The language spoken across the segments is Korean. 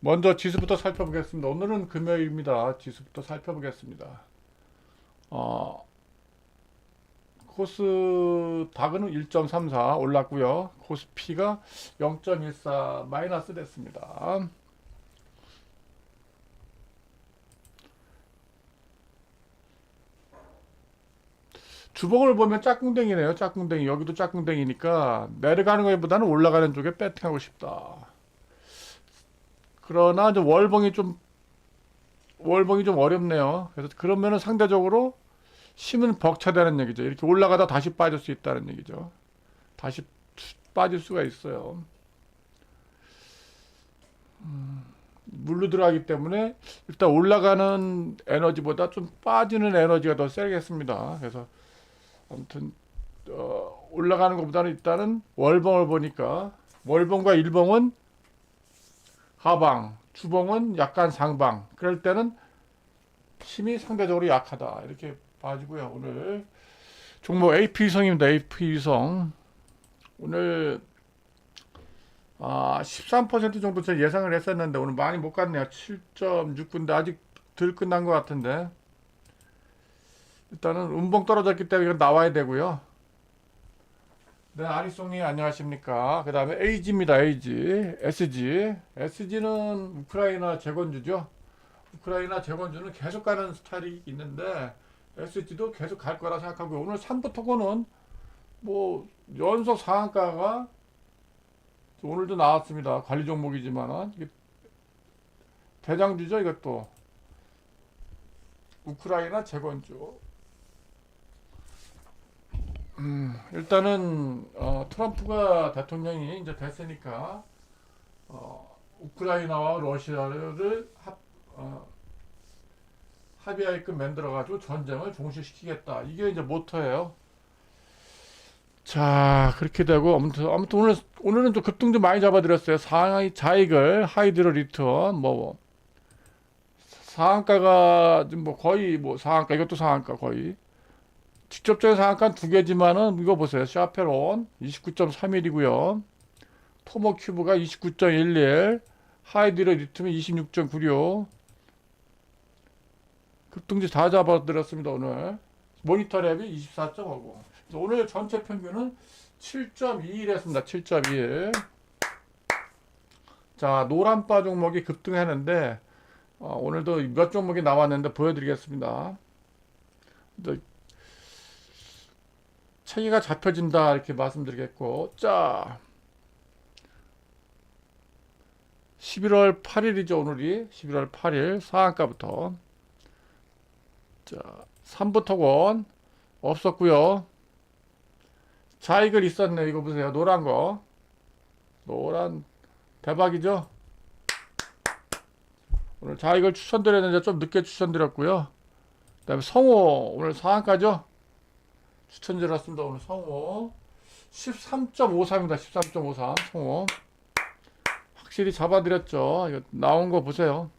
먼저 지수부터 살펴보겠습니다. 오늘은 금요일입니다. 지수부터 살펴보겠습니다. 어, 코스 다그는 1.34 올랐고요. 코스피가 0.14 마이너스 됐습니다. 주봉을 보면 짝꿍댕이네요. 짝꿍댕이. 여기도 짝꿍댕이니까 내려가는 것보다는 올라가는 쪽에 배팅하고 싶다. 그러나 이제 월봉이 좀 월봉이 좀 어렵네요. 그래서 그러면은 상대적으로 힘은 벅차다는 얘기죠. 이렇게 올라가다 다시 빠질 수 있다는 얘기죠. 다시 빠질 수가 있어요. 음, 물로 들어가기 때문에 일단 올라가는 에너지보다 좀 빠지는 에너지가 더 세겠습니다. 그래서 아무튼 어, 올라가는 것보다는 일단은 월봉을 보니까 월봉과 일봉은 하방, 주봉은 약간 상방. 그럴 때는 힘이 상대적으로 약하다. 이렇게 봐주고요. 오늘 종목 AP위성입니다. AP위성. 오늘 아, 13% 정도 제가 예상을 했었는데 오늘 많이 못 갔네요. 7.69인데 아직 덜 끝난 것 같은데. 일단은 음봉 떨어졌기 때문에 이건 나와야 되고요. 네, 아리송님 안녕하십니까. 그 다음에 AG입니다. AG, SG. SG는 우크라이나 재건주죠. 우크라이나 재건주는 계속 가는 스타일이 있는데 SG도 계속 갈 거라 생각하고요. 오늘 3부터고는 뭐 연속 상한가가 오늘도 나왔습니다. 관리 종목이지만은 대장주죠. 이것도 우크라이나 재건주. 음, 일단은 어, 트럼프가 대통령이 이제 됐으니까 어, 우크라이나와 러시아를 합, 어, 합의하게끔 만들어가지고 전쟁을 종식시키겠다. 이게 이제 모토예요. 자, 그렇게 되고 아무튼 아무튼 오늘 오늘은 좀 급등 좀 많이 잡아드렸어요. 상하이 자익을 하이드로 리턴 뭐 상한가가 지금 뭐 거의 뭐 상한가 이것도 상한가 거의 직접적인 상한가 두 개지만은 이거 보세요. 샤페론 29.31이고요. 토모 큐브가 29.11, 하이드로 리튬이 26.96. 급등지 다 잡아드렸습니다 오늘. 모니터 랩이 24.59. 그래서 오늘 전체 평균은 7.21이었습니다. 7.21. 자 노란바 종목이 급등했는데 어, 오늘도 몇 종목이 나왔는데 보여드리겠습니다. 체계가 잡혀진다 이렇게 말씀드리겠고 자 11월 8일이죠 오늘이. 11월 8일 상한가부터. 자 3부터건 없었고요. 자익을 있었네 이거 보세요. 노란 거. 노란 대박이죠? 오늘 자익을 추천드렸는데 좀 늦게 추천드렸고요. 그 다음에 성호 오늘 상한가죠 추천드렸습니다. 오늘 성호 13.53입니다. 13.53 성호 확실히 잡아드렸죠. 이거 나온 거 보세요.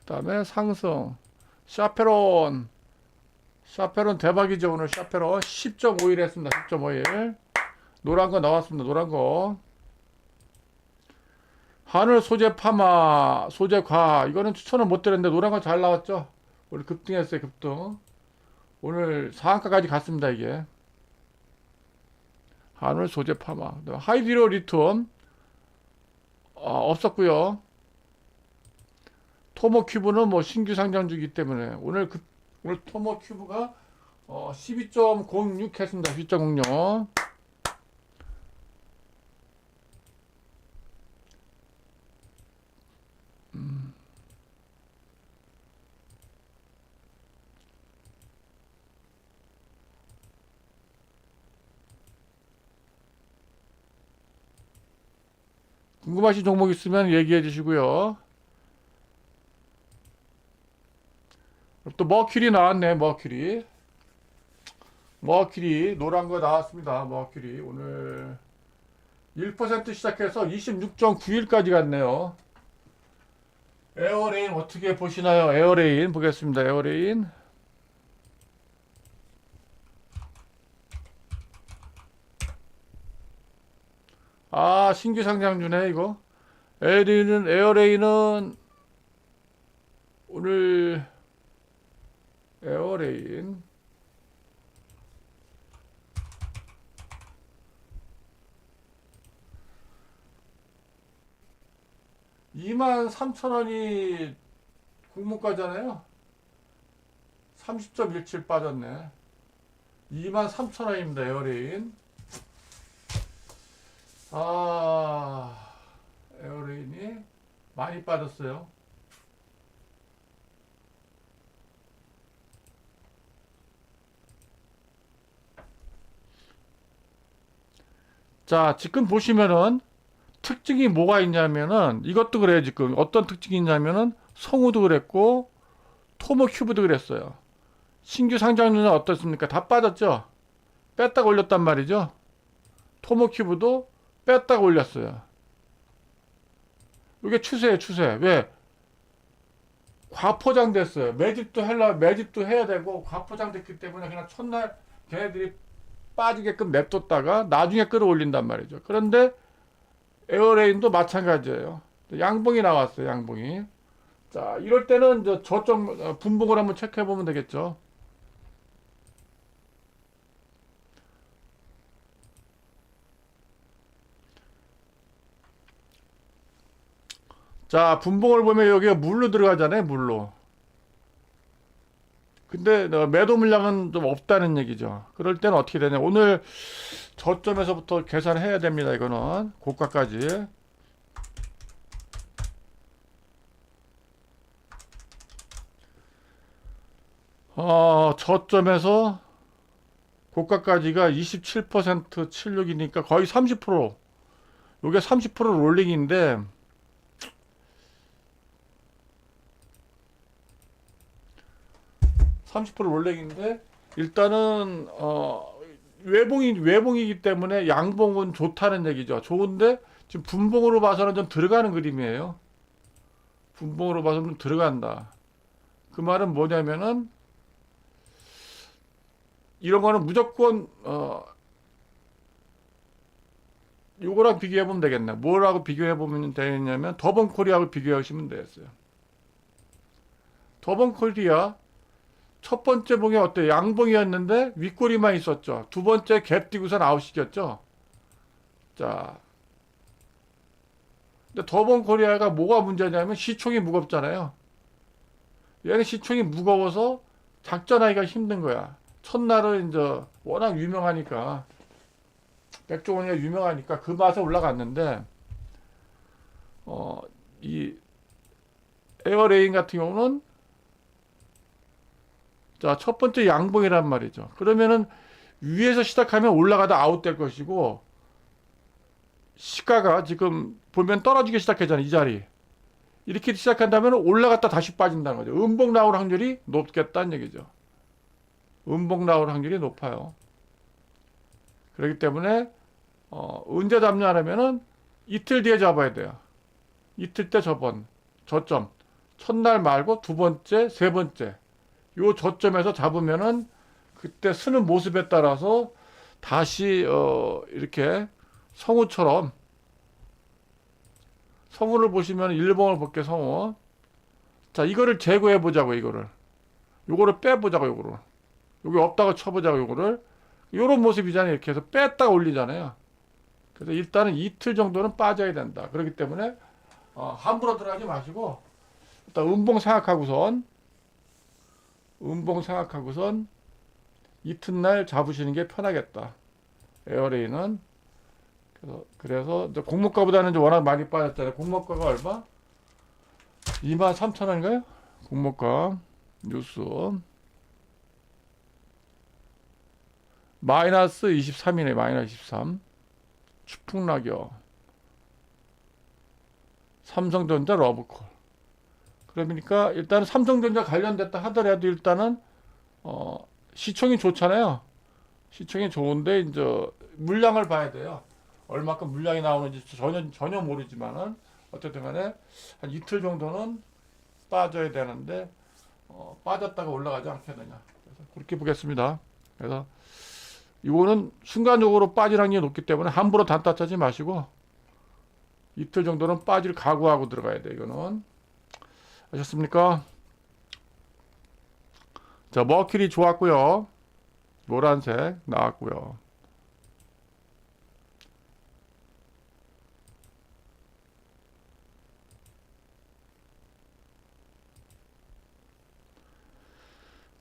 그 다음에 상승 샤페론 샤페론 대박이죠. 오늘 샤페론 10.51 했습니다. 10.51 노란 거 나왔습니다. 노란 거 하늘 소재 파마 소재 과 이거는 추천을 못 드렸는데 노란 거 잘 나왔죠. 오늘 급등했어요. 급등 오늘 상한가까지 갔습니다 이게. 한울 소재 파마. 하이드로 리튬 어, 없었고요. 토모 큐브는 뭐 신규 상장주기 때문에 오늘 그 오늘 토모 큐브가 어, 12.06 했습니다. 12.06 궁금하신 종목 있으면 얘기해 주시고요. 또 머큐리 나왔네, 머큐리. 머큐리 노란 거 나왔습니다. 머큐리 오늘 1% 시작해서 26.91까지 갔네요. 에어레인 어떻게 보시나요? 에어레인 보겠습니다. 에어레인. 아, 신규 상장주네, 이거. 에어레인은 에어레인은 오늘 에어레인 이만 삼천 원이 공모가잖아요. 30.17 빠졌네. 2만 3천 원입니다. 에어레인. 아, 에어레인이 많이 빠졌어요. 자, 지금 보시면은 특징이 뭐가 있냐면은 이것도 그래요, 지금. 어떤 특징이 있냐면은 성우도 그랬고 토모 큐브도 그랬어요. 신규 상장률은 어떻습니까? 다 빠졌죠? 뺐다가 올렸단 말이죠? 토모 큐브도 뺐다가 올렸어요. 이게 추세예요, 추세. 왜? 과포장 됐어요. 매집도 헬라, 매집도 해야 되고, 과포장 됐기 때문에 그냥 첫날 걔네들이 빠지게끔 냅뒀다가 나중에 끌어올린단 말이죠. 그런데 에어레인도 마찬가지예요. 양봉이 나왔어요, 양봉이. 자, 이럴 때는 저 저점 어, 분봉을 한번 체크해 보면 되겠죠. 자, 분봉을 보면 여기가 물로 들어가잖아요, 물로. 근데 어, 매도 물량은 좀 없다는 얘기죠. 그럴 때는 어떻게 되냐. 오늘 저점에서부터 계산해야 됩니다, 이거는. 고가까지. 어, 저점에서 고가까지가 27% 76이니까 거의 30%. 요게 30% 롤링인데, (30% 롤렉인데) 일단은 어 외봉이 외봉이기 때문에 양봉은 좋다는 얘기죠 좋은데 지금 분봉으로 봐서는 좀 들어가는 그림이에요 분봉으로 봐서는 좀 들어간다 그 말은 뭐냐면은 이런 거는 무조건 어 요거랑 비교해 보면 되겠네. 뭐라고 비교해 보면 되냐면 더번 코리아하고 비교하시면 되겠어요. 더번 코리아 첫 번째 봉이 어때? 양봉이었는데 윗꼬리만 있었죠. 두 번째 갭 띄고서 아웃시켰죠. 자. 근데 더번 코리아가 뭐가 문제냐면 시총이 무겁잖아요. 얘는 시총이 무거워서 작전하기가 힘든 거야. 첫날은 이제 워낙 유명하니까 백종원이가 유명하니까 그 맛에 올라갔는데 어 이 에어레인 같은 경우는 자 첫 번째 양봉이란 말이죠. 그러면은 위에서 시작하면 올라가다 아웃될 것이고 시가가 지금 보면 떨어지기 시작했잖아요. 이 자리. 이렇게 시작한다면 올라갔다 다시 빠진다는 거죠. 음봉 나올 확률이 높겠다는 얘기죠. 음봉 나올 확률이 높아요. 그렇기 때문에 어, 언제 잡냐면은 이틀 뒤에 잡아야 돼요. 이틀 때 저번 저점 첫날 말고 두 번째, 세 번째 요 저점에서 잡으면은 그때 쓰는 모습에 따라서 다시 어, 이렇게 성우처럼 성우를 보시면 일봉을 볼게 성우. 자 이거를 제거해 보자고 이거를. 요거를 빼보자고 요거를. 여기 없다가 쳐보자고 요거를. 요런 모습이잖아요. 이렇게 해서 뺐다가 올리잖아요. 그래서 일단은 이틀 정도는 빠져야 된다. 그렇기 때문에 어, 함부로 들어가지 마시고 일단 음봉 생각하고선 음봉 생각하고선 이튿날 잡으시는 게 편하겠다. 에어레인은. 그래서 그래서 이제 공모가보다는 좀 워낙 많이 빠졌잖아요. 공모가가 얼마? 23,000원인가요? 공모가 뉴스. 마이너스 23이네 마이너스 23 추풍낙엽 삼성전자 러브콜 그러니까 일단은 삼성전자 관련됐다 하더라도 일단은 어 시총이 좋잖아요. 시총이 좋은데 이제 물량을 봐야 돼요. 얼마큼 물량이 나오는지 전혀 전혀 모르지만은 어쨌든 간에 한 이틀 정도는 빠져야 되는데 어, 빠졌다가 올라가지 않게 되냐. 그래서 그렇게 보겠습니다. 그래서 이거는 순간적으로 빠질 확률이 높기 때문에 함부로 단타 짜지 마시고 이틀 정도는 빠질 각오하고 들어가야 돼 이거는 아셨습니까? 자 머큐리 좋았고요. 노란색 나왔고요.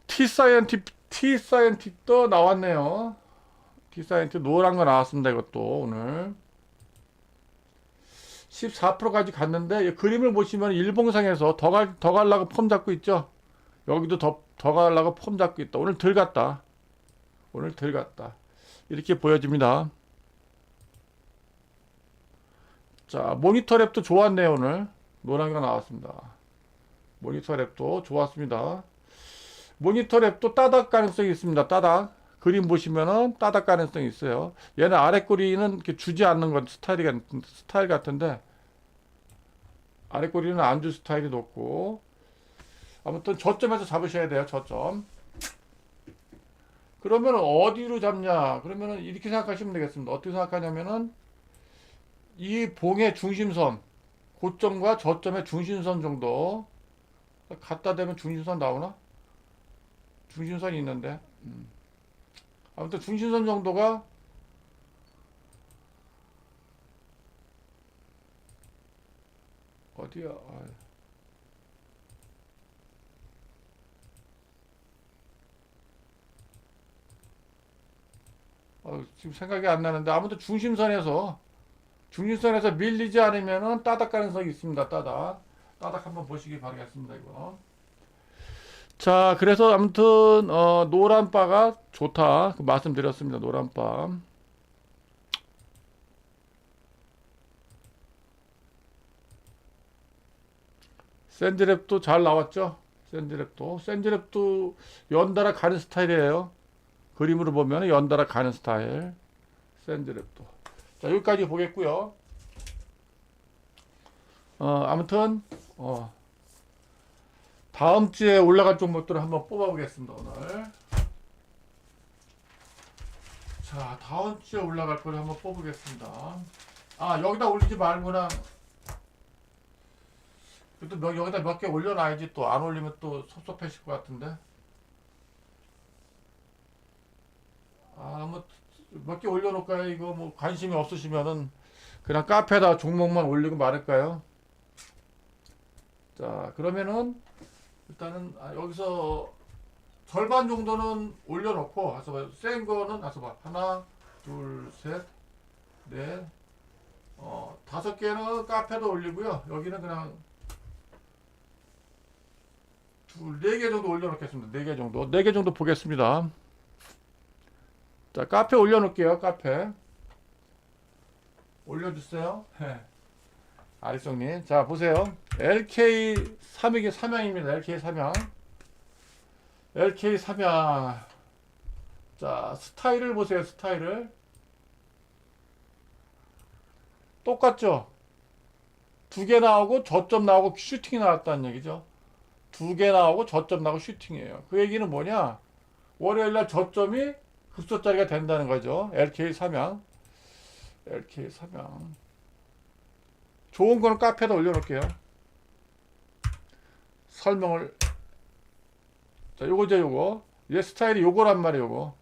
T 사이언틱도 나왔네요. T 사이언틱 노란 거 나왔습니다 이것도 오늘 14%까지 갔는데 이 그림을 보시면 일봉상에서 더, 갈, 더 갈라고 폼 잡고 있죠. 여기도 더, 더 갈라고 폼 잡고 있다. 오늘 덜 갔다. 오늘 덜 갔다. 이렇게 보여집니다. 자, 모니터 랩도 좋았네요, 오늘. 거 나왔습니다. 모니터 랩도 좋았습니다. 모니터 랩도 따닥 가능성이 있습니다. 따닥. 그림 보시면은 따닥 가능성이 있어요. 얘는 아래 꼬리는 이렇게 주지 않는 건 스타일이, 같- 스타일 같은데, 아래 꼬리는 안주 스타일이 높고, 아무튼 저점에서 잡으셔야 돼요, 저점. 그러면 어디로 잡냐? 그러면은 이렇게 생각하시면 되겠습니다. 어떻게 생각하냐면은, 이 봉의 중심선, 고점과 저점의 중심선 정도, 갖다 대면 중심선 나오나? 중심선이 있는데, 음. 아무튼 중심선 정도가 어디야? 아. 어, 지금 생각이 안 나는데 아무튼 중심선에서 중심선에서 밀리지 않으면은 따닥 가능성이 있습니다. 따닥 따닥 한번 보시기 바라겠습니다. 이거. 자, 그래서 아무튼 어, 노란 바가 좋다 그 말씀드렸습니다. 노란 바. 샌드랩도 잘 나왔죠? 샌드랩도 샌드랩도 연달아 가는 스타일이에요. 그림으로 보면 연달아 가는 스타일. 샌드랩도. 자, 여기까지 보겠고요. 어, 아무튼 어, 다음 주에 올라갈 종목들을 한번 뽑아보겠습니다 오늘. 자 다음 주에 올라갈 거를 한번 뽑으겠습니다. 아 여기다 올리지 말고나 또 몇, 여기다 몇 개 올려놔야지 또 안 올리면 또 섭섭해질 것 같은데. 아뭐 몇 개 올려놓을까요? 이거 뭐 관심이 없으시면은 그냥 카페에다 종목만 올리고 말을까요? 자 그러면은 일단은 아, 여기서 절반 정도는 올려놓고 가서 봐. 센 거는 가서 봐. 하나, 둘, 셋, 넷, 어 다섯 개는 카페도 올리고요. 여기는 그냥 둘, 네 개 정도 올려놓겠습니다. 네 개 정도, 네 개 정도 보겠습니다. 자 카페 올려놓을게요. 카페 올려주세요. 네. 아리송님, 자 보세요. LK 삼익이 삼양입니다. LK 삼양. LK 삼양. 자 스타일을 보세요. 스타일을 똑같죠. 두 개 나오고 저점 나오고 슈팅이 나왔다는 얘기죠. 두 개 나오고 저점 나오고 슈팅이에요. 그 얘기는 뭐냐? 월요일 날 저점이 급소짜리가 된다는 거죠. LK 삼양. LK 삼양. 좋은 거는 카페에다 올려놓을게요. 설명을. 자, 요거죠, 요거. 얘 스타일이 요거란 말이에요, 요거.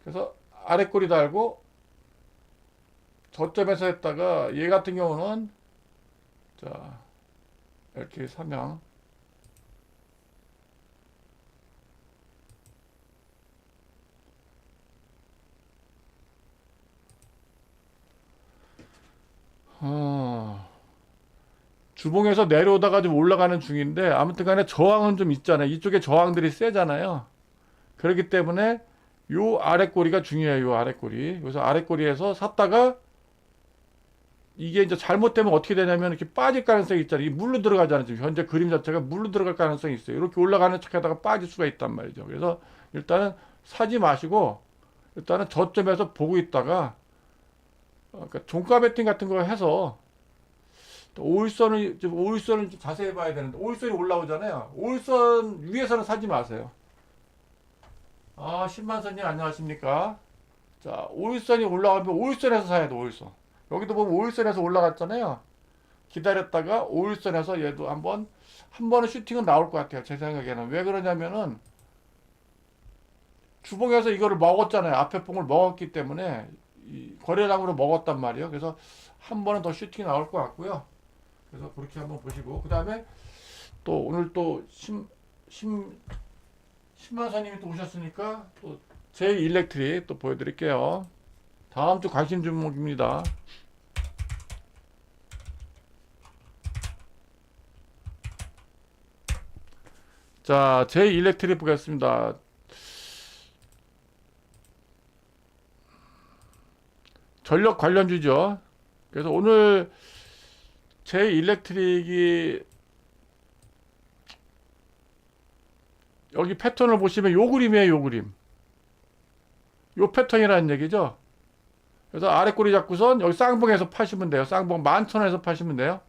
그래서 아래 꼬리 달고 저점에서 했다가 얘 같은 경우는 자, 이렇게 삼양. 어, 주봉에서 내려오다가 좀 올라가는 중인데 아무튼 간에 저항은 좀 있잖아요. 이쪽에 저항들이 세잖아요. 그렇기 때문에 요 아래 꼬리가 중요해요. 요 아래 꼬리. 그래서 아래 꼬리에서 샀다가 이게 이제 잘못되면 어떻게 되냐면 이렇게 빠질 가능성이 있잖아요. 이게 물로 들어가잖아요. 지금 현재 그림 자체가 물로 들어갈 가능성이 있어요. 이렇게 올라가는 척하다가 빠질 수가 있단 말이죠. 그래서 일단은 사지 마시고 일단은 저점에서 보고 있다가 어, 그러니까 종가 베팅 같은 거 해서 또 오일선을 좀 오일선을 좀 자세히 봐야 되는데 오일선이 올라오잖아요. 오일선 위에서는 사지 마세요. 아, 10만선님 안녕하십니까? 자, 오일선이 올라가면 오일선에서 사야 돼, 오일선. 여기도 보면 5일선에서 올라갔잖아요. 기다렸다가 5일선에서 얘도 한번 한 번은 슈팅은 나올 것 같아요. 제 생각에는 왜 그러냐면은 주봉에서 이거를 먹었잖아요. 앞에 봉을 먹었기 때문에 이 거래량으로 먹었단 말이에요. 그래서 한 번은 더 슈팅이 나올 것 같고요. 그래서 그렇게 한번 보시고 그 다음에 또 오늘 또심 심, 심마사님이 또 오셨으니까 또 제일 일렉트릭 또 보여드릴게요. 다음 주 관심 종목입니다. 자, 제 일렉트릭 보겠습니다. 전력 관련주죠. 그래서 오늘 제 일렉트릭이 여기 패턴을 보시면 요 그림이에요, 요 그림. 요 패턴이라는 얘기죠. 그래서 아래 꼬리 잡고선 여기 쌍봉에서 파시면 돼요. 쌍봉 만천원에서 파시면 돼요.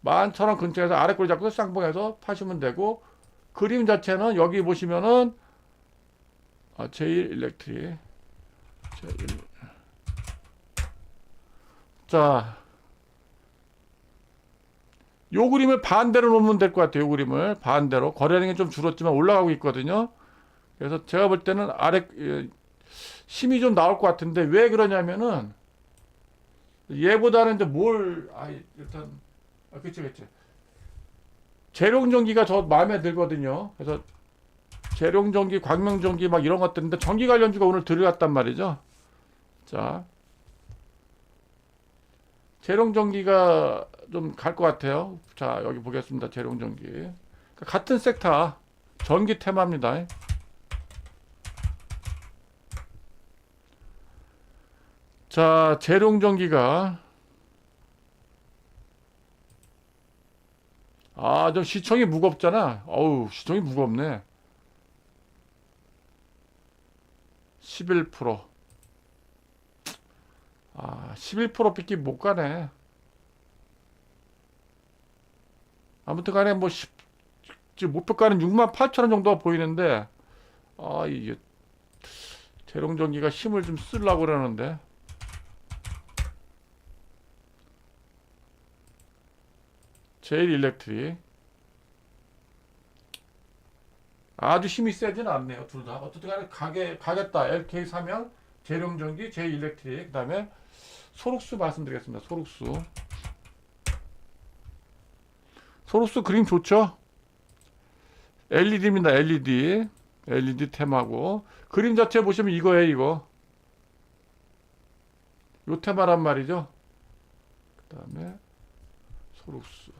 만천원 근처에서 아래 꼬리 잡고서 쌍봉에서 파시면 되고 그림 자체는 여기 보시면은 아, 제일 일렉트릭 제일 자, 요 그림을 반대로 놓으면 될 것 같아요. 요 그림을 반대로 거래량이 좀 줄었지만 올라가고 있거든요. 그래서 제가 볼 때는 아래 예, 힘이 좀 나올 것 같은데 왜 그러냐면은 얘보다는 이제 뭘 아, 일단 아, 그치 그치 재룡전기가 저 마음에 들거든요. 그래서 재룡전기, 광명전기 막 이런 것들인데 전기 관련주가 오늘 들어갔단 말이죠. 자, 재룡전기가 좀 갈 것 같아요. 자, 여기 보겠습니다. 재룡전기. 그러니까 같은 섹터 전기 테마입니다. 자, 재룡전기가 아, 좀 시청이 무겁잖아. 어우, 시청이 무겁네. 11%. 아, 11% 빚기 못 가네. 아무튼 간에 뭐, 10, 지금 목표가는 6만 8천 원 정도가 보이는데, 아, 이게, 재롱전기가 힘을 좀 쓰려고 그러는데. 제일 일렉트릭. 아주 힘이 세진 않네요, 둘 다. 어쨌든 간에 가게, 가겠다. LK 사면, 재룡전기, 제일 일렉트릭. 그 다음에 소록수 말씀드리겠습니다. 소록수. 소록수 그림 좋죠? LED입니다. LED. LED 테마고. 그림 자체 보시면 이거예요, 이거. 요 테마란 말이죠. 그 다음에 소록수.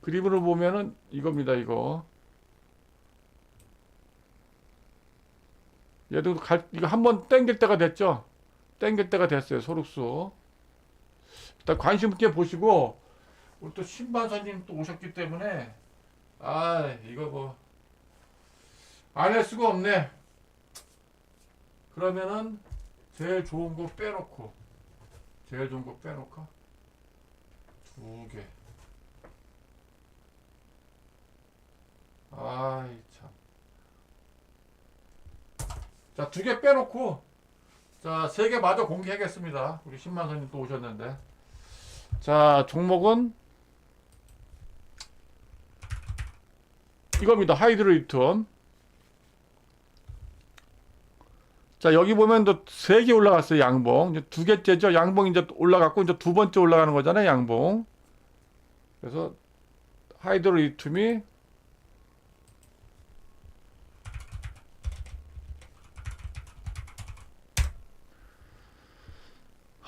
그림으로 보면은 이겁니다, 이거. 얘도 갈, 이거 한 번 땡길 때가 됐죠? 땡길 때가 됐어요, 소록수. 일단 관심 있게 보시고, 우리 또 신반사님 또 오셨기 때문에, 아, 이거 뭐, 안 할 수가 없네. 그러면은, 제일 좋은 거 빼놓고, 제일 좋은 거 빼놓고, 두 개. 아이, 참. 자, 두 개 빼놓고, 자, 세 개 마저 공개하겠습니다. 우리 신만선님 또 오셨는데. 자, 종목은 이겁니다. 하이드로 리턴. 자, 여기 보면 또 세 개 올라갔어요. 양봉. 이제 두 개째죠. 양봉 이제 올라갔고, 이제 두 번째 올라가는 거잖아요. 양봉. 그래서 하이드로 리튬이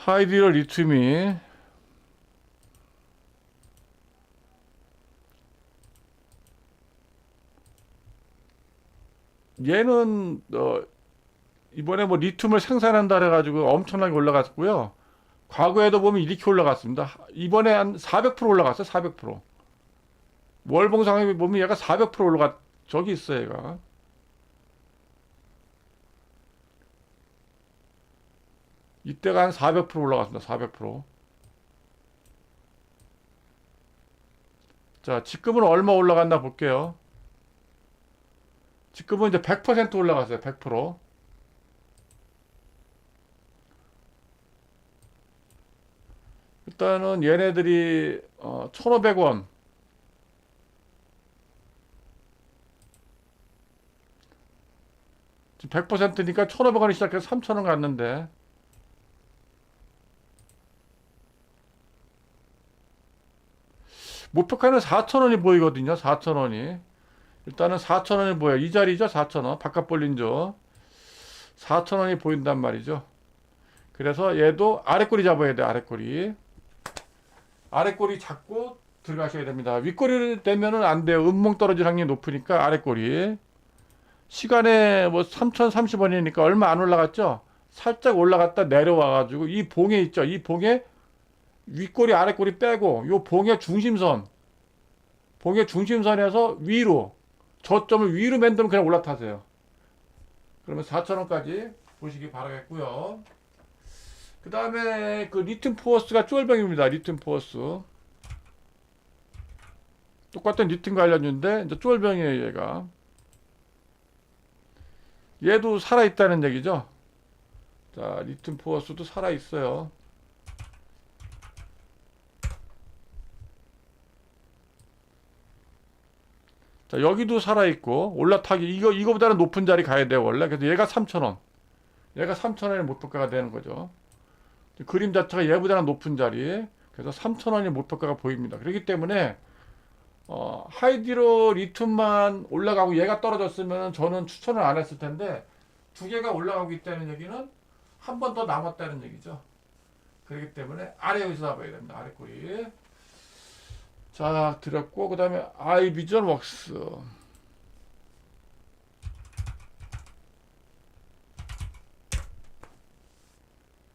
하이드로 리튬이 얘는 어 이번에 뭐 리튬을 생산한다 그래가지고 엄청나게 올라갔고요. 과거에도 보면 이렇게 올라갔습니다. 이번에 한 400% 올라갔어요. 400%. 월봉상에 보면 얘가 400% 올라갔 저기 있어요. 얘가. 이때가 한 400% 올라갔습니다. 400%. 자, 지금은 얼마 올라갔나 볼게요. 지금은 이제 100% 올라갔어요. 100%. 일단은 얘네들이 어, 1,500원. 지금 100%니까 1,500원이 시작해서 3,000원 갔는데 목표가는 4,000원이 보이거든요. 4,000원이. 일단은 4,000원이 보여. 이 자리죠. 4,000원. 바깥 볼린죠. 4,000원이 보인단 말이죠. 그래서 얘도 아래꼬리 잡아야 돼. 아래꼬리. 아래꼬리 잡고 들어가셔야 됩니다. 윗꼬리를 대면은 안 돼요. 음몽 떨어질 확률이 높으니까 아래꼬리. 시간에 뭐 3,030원이니까 얼마 안 올라갔죠? 살짝 올라갔다 내려와가지고 이 봉에 있죠? 이 봉에 윗꼬리 아래꼬리 빼고 요 봉의 중심선 봉의 중심선에서 위로 저점을 위로 만들면 그냥 올라타세요. 그러면 4,000원까지 보시기 바라겠고요. 그 다음에 그 리튬 포어스가 쫄병입니다. 리튬 포어스. 똑같은 리튬 관련주인데 이제 쫄병이에요 얘가. 얘도 살아있다는 얘기죠. 자 리튬 포어스도 살아있어요. 자 여기도 살아있고 올라타기 이거 이거보다는 높은 자리 가야 돼요 원래. 그래서 얘가 3,000원. 얘가 3,000원의 목표가가 되는 거죠. 그림 자체가 얘보다는 높은 자리. 그래서 3,000원의 목표가가 보입니다. 그렇기 때문에 어, 하이디로 리튬만 올라가고 얘가 떨어졌으면 저는 추천을 안 했을 텐데 두 개가 올라가고 있다는 얘기는 한 번 더 남았다는 얘기죠. 그렇기 때문에 아래 여기서 잡아야 됩니다. 아래 꼬리 자 드렸고 그 다음에 아이비전 웍스.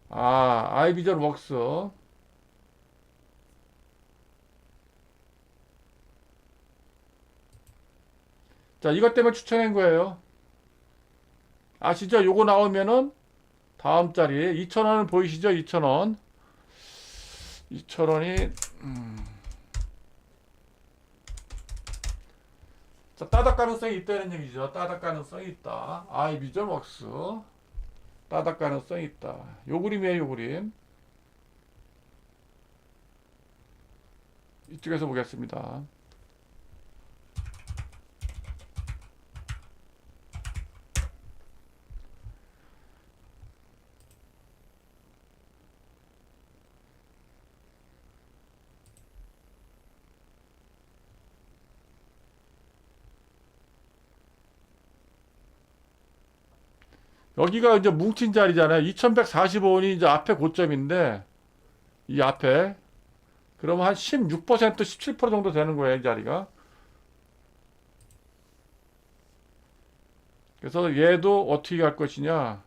아 아이비전 웍스. 자 이것 때문에 추천한 거예요. 아시죠? 요거 나오면은 다음 자리 2,000원 보이시죠? 2,000원. 2,000원이 음. 자, 따닥 가능성이 있다는 얘기죠. 따닥 가능성이 있다. 아이비전 웍스. 따닥 가능성이 있다. 요 그림이에요, 요 그림. 이쪽에서 보겠습니다. 여기가 이제 뭉친 자리잖아요. 2145원이 이제 앞에 고점인데, 이 앞에. 그러면 한 16%, 17% 정도 되는 거예요, 이 자리가. 그래서 얘도 어떻게 갈 것이냐.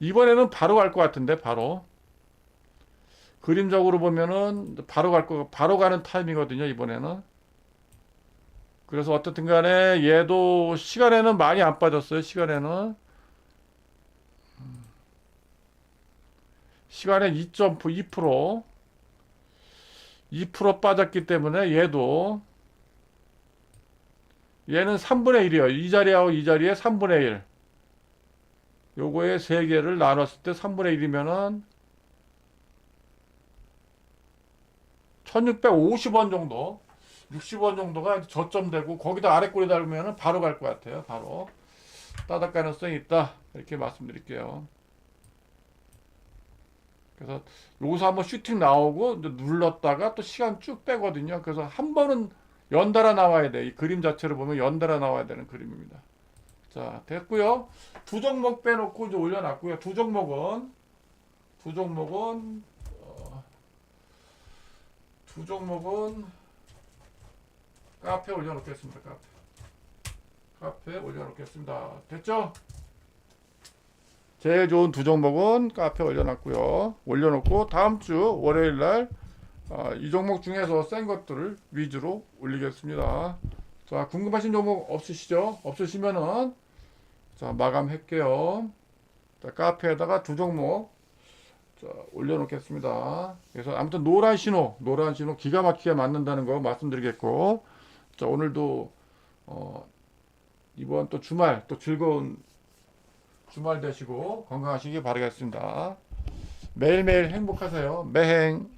이번에는 바로 갈 것 같은데, 바로. 그림적으로 보면은 바로 갈 거, 바로 가는 타임이거든요, 이번에는. 그래서 어떻든 간에 얘도 시간에는 많이 안 빠졌어요. 시간에는. 시간에 2.2% 2% 빠졌기 때문에 얘도 얘는 3분의 1이에요. 이 자리하고 이 자리에 3분의 1. 요거에 3개를 나눴을 때 3분의 1이면은 1650원 정도 60원 정도가 저점되고 거기다 아래꼬리 달면 바로 갈 것 같아요. 바로 따닥 가능성이 있다 이렇게 말씀드릴게요. 그래서 여기서 한번 슈팅 나오고 눌렀다가 또 시간 쭉 빼거든요. 그래서 한 번은 연달아 나와야 돼. 이 그림 자체를 보면 연달아 나와야 되는 그림입니다. 자 됐고요. 두 종목 빼놓고 이제 올려놨고요. 두 종목은 두 종목은 어, 두 종목은 카페 올려놓겠습니다. 카페. 카페 올려놓겠습니다. 됐죠? 제일 좋은 두 종목은 카페 올려놨고요. 올려놓고 다음 주 월요일 날 어, 이 종목 중에서 센 것들을 위주로 올리겠습니다. 자, 궁금하신 종목 없으시죠? 없으시면은 자, 마감할게요. 자, 카페에다가 두 종목 자, 올려놓겠습니다. 그래서 아무튼 노란 신호, 노란 신호 기가 막히게 맞는다는 거 말씀드리겠고 자, 오늘도 어, 이번 또 주말 또 즐거운 주말 되시고 건강하시기 바라겠습니다. 매일매일 행복하세요. 매행.